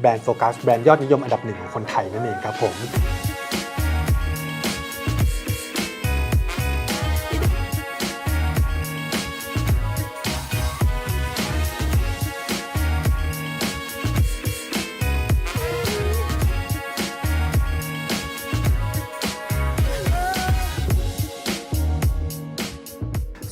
แบรนด์โฟกัสแบรนด์ยอดนิยมอันดับหนึ่งของคนไทยนั่นเองครับผม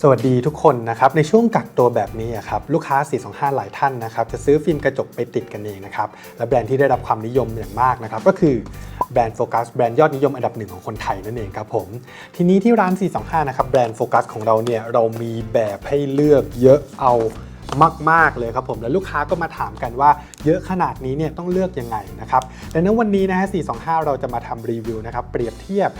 สวัสดีทุกคนนะครับในช่วงกักตัวแบบนี้ครับลูกค้า 425 หลายท่านนะครับจะซื้อฟิล์มกระจกไปติดกันเองนะครับและแบรนด์ที่ได้รับความนิยมอย่างมากนะครับก็คือแบรนด์โฟกัสแบรนด์ยอดนิยมอันดับหนึ่งของคนไทยนั่นเองครับผม ทีนี้ที่ร้าน 425 นะครับแบรนด์โฟกัสของเราเนี่ยเรามีแบบให้เลือกเยอะเอา มาก ๆ เลยครับผมแล้วลูกค้าก็มาถามกันว่าเยอะขนาดนี้เนี่ยต้องเลือกยังไงนะครับดังนั้นวันนี้นะฮะ 425 เราจะมาทำรีวิวนะครับเปรียบเทียบ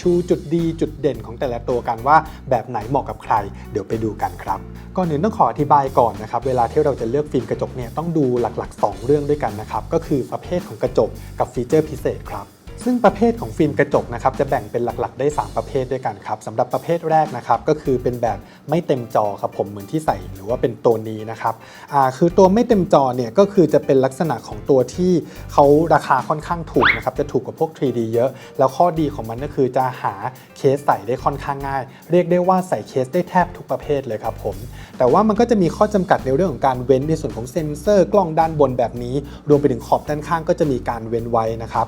ชูจุดดีจุดเด่นของแต่ละตัวกันว่าแบบไหนเหมาะกับใคร เดี๋ยวไปดูกันครับก่อนอื่นต้องขออธิบายก่อนนะครับเวลาที่เราจะเลือกฟิล์มกระจกเนี่ยต้องดูหลักๆ 2 เรื่องด้วยกันนะครับก็คือประเภทของกระจกกับฟีเจอร์พิเศษครับ ซึ่งประเภทของฟิล์มกระจกนะครับจะแบ่งเป็นหลักๆ ได้ 3 ประเภทด้วยกันครับสำหรับประเภทแรกนะครับก็คือเป็นแบบไม่เต็มจอครับผมเหมือนที่ใส่หรือว่าเป็นตัวนี้นะครับอ่าคือตัวไม่เต็มจอเนี่ยก็คือจะเป็นลักษณะของตัวที่เขาราคาค่อนข้างถูกนะครับจะถูกกว่าพวก 3D เยอะ แล้วข้อดีของมันก็คือจะหาเคสใส่ได้ค่อนข้างง่าย เรียกได้ว่าใส่เคสได้แทบทุกประเภทเลยครับผมแต่ว่ามันก็จะมีข้อจำกัดในเรื่องของการเว้นในส่วนของเซ็นเซอร์กล้องด้านบนแบบนี้ รวมไปถึงขอบด้านข้างก็จะมีการเว้นไว้นะครับ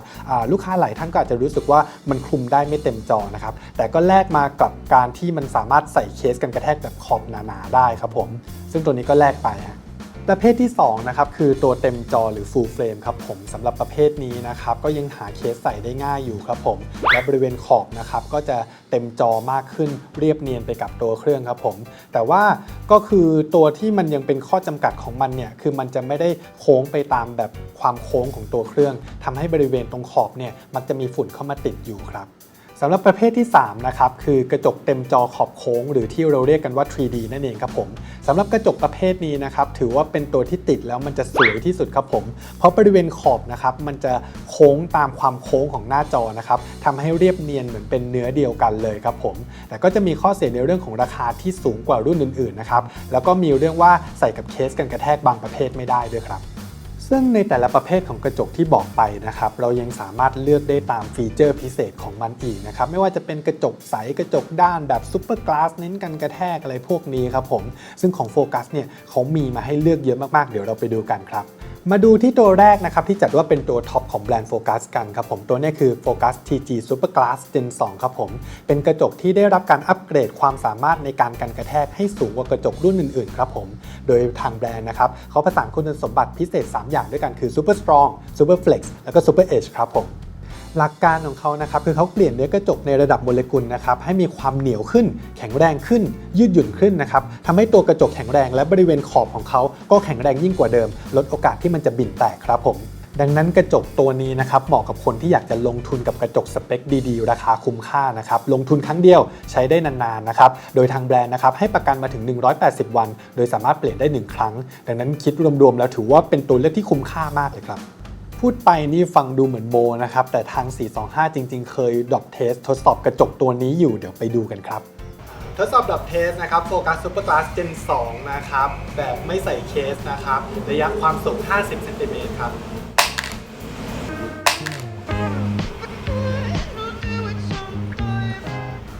ลูกค้าหลายท่านก็อาจจะรู้สึกว่ามันคลุมได้ไม่เต็มจอนะครับ แต่ก็แลกมากับการที่มันสามารถใส่เคสกันกระแทกแบบขอบหนาๆได้ครับผม ซึ่งตัวนี้ก็แลกไปฮะ ประเภทที่2นะครับคือตัวเต็มจอหรือ full frame ครับผมสำหรับประเภทนี้นะครับก็ยังหาเคสใส่ได้ง่ายอยู่ครับผมและบริเวณขอบนะครับก็จะเต็มจอมากขึ้นเรียบเนียนไปกับตัวเครื่องครับผมแต่ว่าก็คือตัวที่มันยังเป็นข้อจำกัดของมันเนี่ยคือมันจะไม่ได้โค้งไปตามแบบความโค้งของตัวเครื่องทำให้บริเวณตรงขอบเนี่ยมันจะมีฝุ่นเข้ามาติดอยู่ครับ สำหรับประเภทที่ 3 นะครับ คือกระจกเต็มจอขอบโค้ง หรือที่เราเรียกกันว่า 3D นั่นเองครับผมสำหรับกระจกประเภทนี้นะครับ ถือว่าเป็นตัวที่ติดแล้วมันจะสวยที่สุดครับผม เพราะบริเวณขอบนะครับ มันจะโค้งตามความโค้งของหน้าจอนะครับทำให้เรียบเนียนเหมือนเป็นเนื้อเดียวกันเลยครับผม แต่ก็จะมีข้อเสียในเรื่องของราคาที่สูงกว่ารุ่นอื่นๆนะครับแล้วก็มีเรื่องว่าใส่กับเคสกันกระแทกบางประเภทไม่ได้ด้วยครับ ซึ่งในแต่ละประเภทของกระจกที่บอกไปนะครับ เรายังสามารถเลือกได้ตามฟีเจอร์พิเศษของมันอีกนะครับ ไม่ว่าจะเป็นกระจกใสกระจกด้านแบบซูเปอร์กลาสเน้นกันกระแทกอะไรพวกนี้ครับผม ซึ่งของโฟกัสเนี่ยเขามีมาให้เลือกเยอะมากๆ เดี๋ยวเราไปดูกันครับ มาดูที่ตัวแรกนะครับที่จัดว่าเป็นตัวท็อปของแบรนด์โฟกัสกันครับผมตัวนี้คือโฟกัส TG Super Glass Gen 2 ครับผม เป็นกระจกที่ได้รับการอัปเกรดความสามารถในการกันกระแทกให้สูงกว่ากระจกรุ่นอื่นๆครับผม โดยทางแบรนด์นะครับเขาประสานคุณสมบัติพิเศษ 3 อย่างด้วยกันคือ Super Strong Super Flex แล้วก็ Super Edge ครับผม หลักการของเขานะครับคือเขาเปลี่ยนเนื้อกระจกในระดับโมเลกุลนะครับให้มีความเหนียวขึ้น แข็งแรงขึ้น ยืดหยุ่นขึ้นนะครับทำให้ตัวกระจกแข็งแรงและบริเวณขอบของเขาก็แข็งแรงยิ่งกว่าเดิม ลดโอกาสที่มันจะบิ่นแตกครับผมดังนั้นกระจกตัวนี้นะครับเหมาะกับคนที่อยากจะลงทุนกับกระจกสเปคดีๆ ราคาคุ้มค่านะครับลงทุนครั้งเดียวใช้ได้นานๆนะครับโดยทางแบรนด์นะครับให้ประกันมาถึง 180 วัน โดยสามารถเปลี่ยนได้ 1 ครั้ง ดังนั้นคิดรวมๆแล้วถือว่าเป็นตัวเลือกที่คุ้มค่ามากเลยครับ พูดไปนี่ฟังดูเหมือนโมนะครับ แต่ทาง 425 จริง ๆ เคยดรอปเทสทดสอบกระจกตัวนี้อยู่เดี๋ยวไปดูกันครับทดสอบดรอปเทสนะครับโฟกัสซูเปอร์ a s s Gen 2นะครับ แบบไม่ใส่เคสนะครับ ระยะความสูง 50 เซนติเมตรครับ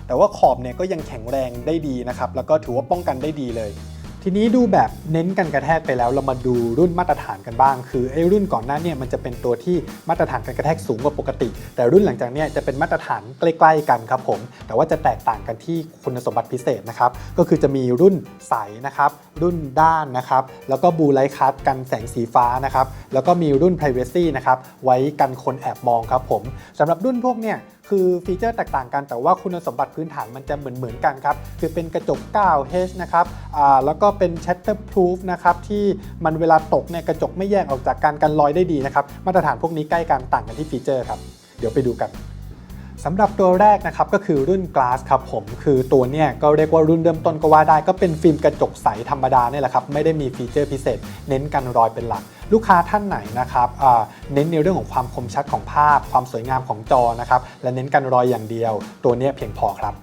แต่ว่าขอบเนี่ยก็ยังแข็งแรงได้ดีนะครับ แล้วก็ถือว่าป้องกันได้ดีเลย ทีนี้ดูแบบเน้นกันกระแทกไปแล้ว เรามาดูรุ่นมาตรฐานกันบ้าง คือไอ้รุ่นก่อนหน้าเนี่ยมันจะเป็นตัวที่มาตรฐานการกระแทกสูงกว่าปกติ แต่รุ่นหลังจากเนี้จะเป็นมาตรฐานใกล้ๆกันครับผม แต่ว่าจะแตกต่างกันที่คุณสมบัติพิเศษนะครับ ก็คือจะมีรุ่นใสนะครับ รุ่นด้านนะครับ แล้วก็บูไลท์คัทกันแสงสีฟ้านะครับ แล้วก็มีรุ่น Privacy นะครับ ไว้กันคนแอบมองครับผมสำหรับรุ่นพวกเนี่ย คือฟีเจอร์แตกต่างกันแต่ว่าคุณสมบัติพื้นฐานมันจะเหมือนเหมือนๆกันครับ คือเป็นกระจก 9H นะครับอ่าแล้วก็เป็น Shatterproof นะครับที่มันเวลาตกเนี่ยกระจกไม่แยกออกจากกันกันลอยได้ดีนะครับ มาตรฐานพวกนี้ใกล้กันต่างกันที่ฟีเจอร์ครับ เดี๋ยวไปดูกันสำหรับตัวแรกนะครับก็คือรุ่น Glass ครับผมคือตัวเนี้ยก็เรียกว่ารุ่นเริ่มต้นก็ว่าได้ ก็เป็นฟิล์มกระจกใสธรรมดาเนี่ยแหละครับไม่ได้มีฟีเจอร์พิเศษ เน้นกันรอยเป็นหลัก ลูกค้าท่านไหนนะครับเน้นในเรื่องของความคมชัดของภาพ ความสวยงามของจอนะครับและเน้นการรอยอย่างเดียว ตัวนี้เพียงพอครับ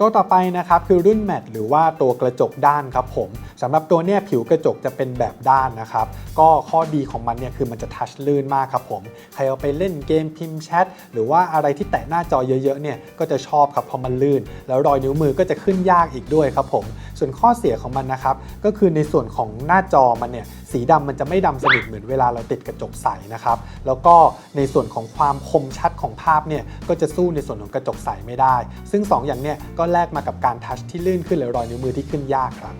ตัวต่อไปนะครับคือรุ่นแมตหรือว่าตัวกระจกด้านครับผมสำหรับตัวเนี้ยผิวกระจกจะเป็นแบบด้านนะครับ ก็ข้อดีของมันเนี่ยคือมันจะทัชลื่นมากครับผมใครเอาไปเล่นเกมพิมพ์แชทหรือว่าอะไรที่แตะหน้าจอเยอะๆเนี่ยก็จะชอบครับพราะมันลื่น แล้วรอยนิ้วมือก็จะขึ้นยากอีกด้วยครับผม ส่วนข้อเสียของมันนะครับก็คือในส่วนของหน้าจอมันเนี่ยสีดำมันจะไม่ดำสนิทเหมือนเวลาเราติดกระจกใสนะครับ แล้วก็ในส่วนของความคมชัดของภาพเนี่ยก็จะสู้ในส่วนของกระจกใสไม่ได้ ซึ่ง 2 อย่างเนี่ยก็แลกมากับการทัชที่ลื่นขึ้นหรือรอยนิ้วมือที่ขึ้นยากครับ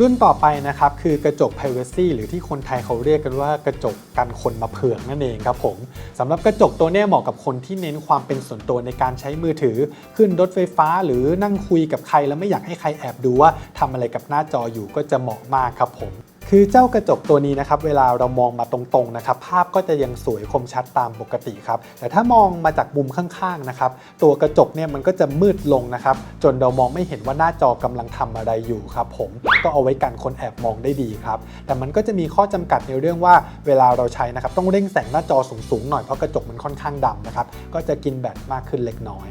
รุ่นต่อไปนะครับคือกระจก Privacy หรือที่คนไทยเขาเรียกกันว่ากระจกกันคนมาเผือกนั่นเองครับผมสำหรับกระจกตัวนี้เหมาะกับคนที่เน้นความเป็นส่วนตัวในการใช้มือถือ ขึ้นรถไฟฟ้าหรือนั่งคุยกับใคร แล้วไม่อยากให้ใครแอบดูว่าทำอะไรกับหน้าจออยู่ก็จะเหมาะมากครับผม คือเจ้ากระจกตัวนี้นะครับเวลาเรามองมาตรงๆนะครับภาพก็จะยังสวยคมชัดตามปกติครับแต่ถ้ามองมาจากมุมข้างๆนะครับตัวกระจกเนี่ยมันก็จะมืดลงนะครับจนเรามองไม่เห็นว่าหน้าจอกำลังทำอะไรอยู่ครับผมก็เอาไว้กันคนแอบมองได้ดีครับแต่มันก็จะมีข้อจำกัดในเรื่องว่าเวลาเราใช้นะครับต้องเร่งแสงหน้าจอสูงๆหน่อยเพราะกระจกมันค่อนข้างดำนะครับก็จะกินแบตมากขึ้นเล็กน้อย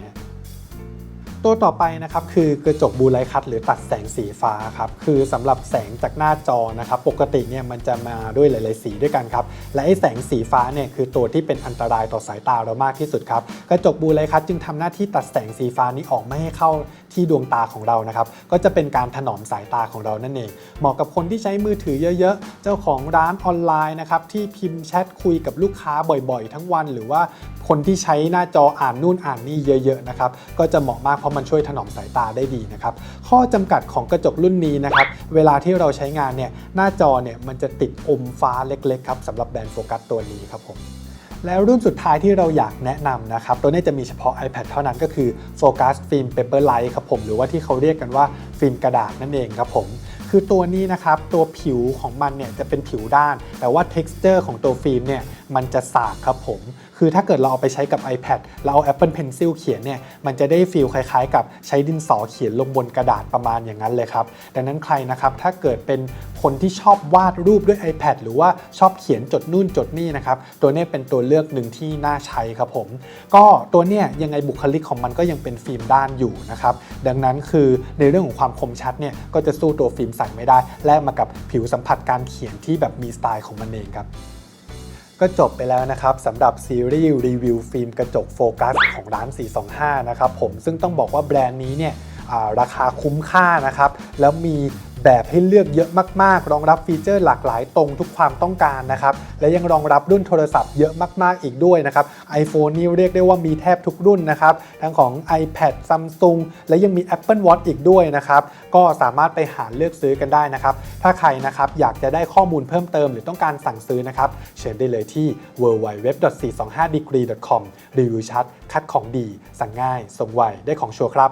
ตัวต่อไปนะครับคือกระจกบูไลคัทหรือตัดแสงสีฟ้าครับคือสำหรับแสงจากหน้าจอนะครับปกติเนี่ยมันจะมาด้วยหลาย ๆ สีด้วยกันครับและไอ้แสงสีฟ้าเนี่ยคือตัวที่เป็นอันตรายต่อสายตาเรามากที่สุดครับกระจกบูไลคัทจึงทำหน้าที่ตัดแสงสีฟ้านี้ออกไม่ให้เข้าที่ดวงตาของเรานะครับก็จะเป็นการถนอมสายตาของเรานั่นเอง เหมาะกับคนที่ใช้มือถือเยอะ ๆ เจ้าของร้านออนไลน์นะครับที่พิมพ์แชทคุยกับลูกค้าบ่อย ๆ ทั้งวัน หรือว่าคนที่ใช้หน้าจออ่านนู่นอ่านนี่เยอะ ๆ นะครับก็จะเหมาะมากเพราะมันช่วยถนอมสายตาได้ดีนะครับ ข้อจำกัดของกระจกรุ่นนี้นะครับ เวลาที่เราใช้งานเนี่ยหน้าจอเนี่ยมันจะติดอมฟ้าเล็กๆครับสำหรับแบรนด์โฟกัสตัวนี้ครับผมแล้วรุ่นสุดท้ายที่เราอยากแนะนำนะครับ ตัวนี้จะมีเฉพาะ iPad เท่านั้นก็คือ Focus Film Paperlight ครับผม หรือว่าที่เขาเรียกกันว่าฟิล์มกระดาษนั่นเองครับผม คือตัวนี้นะครับ ตัวผิวของมันเนี่ยจะเป็นผิวด้าน แต่ว่า texture ของตัวฟิล์มเนี่ย มันจะสากครับผม คือถ้าเกิดเราเอาไปใช้กับ iPad เราเอา Apple Pencil เขียนเนี่ย มันจะได้ฟีลคล้ายๆ กับใช้ดินสอเขียนลงบนกระดาษประมาณอย่างนั้นเลยครับ ดังนั้นใครนะครับ ถ้าเกิดเป็นคนที่ชอบวาดรูปด้วย iPad หรือว่าชอบเขียนจดนู่นจดนี่นะครับ ตัวเนี้เป็นตัวเลือกหนึ่งที่น่าใช้ครับผม ก็ตัวเนี้ยยังไงบุคลิกของมันก็ยังเป็นฟิล์มด้านอยู่นะครับ ดังนั้นคือในเรื่องของความคมชัดเนี่ยก็จะสู้ตัวฟิล์มใสไม่ได้ แลกมากับผิวสัมผัสการเขียนที่แบบมีสไตล์ของมันเองครับ ก็จบไปแล้วนะครับสำหรับซีรีส์รีวิวฟิล์มกระจกโฟกัสของร้าน 425 นะครับผมซึ่งต้องบอกว่าแบรนด์นี้เนี่ยราคาคุ้มค่านะครับแล้วมี แบบให้เลือกเยอะมากๆ รองรับฟีเจอร์หลากหลายตรงทุกความต้องการนะครับ และยังรองรับรุ่นโทรศัพท์เยอะมากๆอีกด้วยนะครับ iPhone นี่เรียกได้ว่ามีแทบทุกรุ่นนะครับ ทั้งของ iPad Samsung และยังมี Apple Watch อีกด้วยนะครับ ก็สามารถไปหาเลือกซื้อกันได้นะครับ ถ้าใครนะครับอยากจะได้ข้อมูลเพิ่มเติมหรือต้องการสั่งซื้อนะครับ เชิญได้เลยที่ www.425degree.com รีวิวชัด คัดของดี สั่งง่ายส่งไวได้ของชัวร์ครับ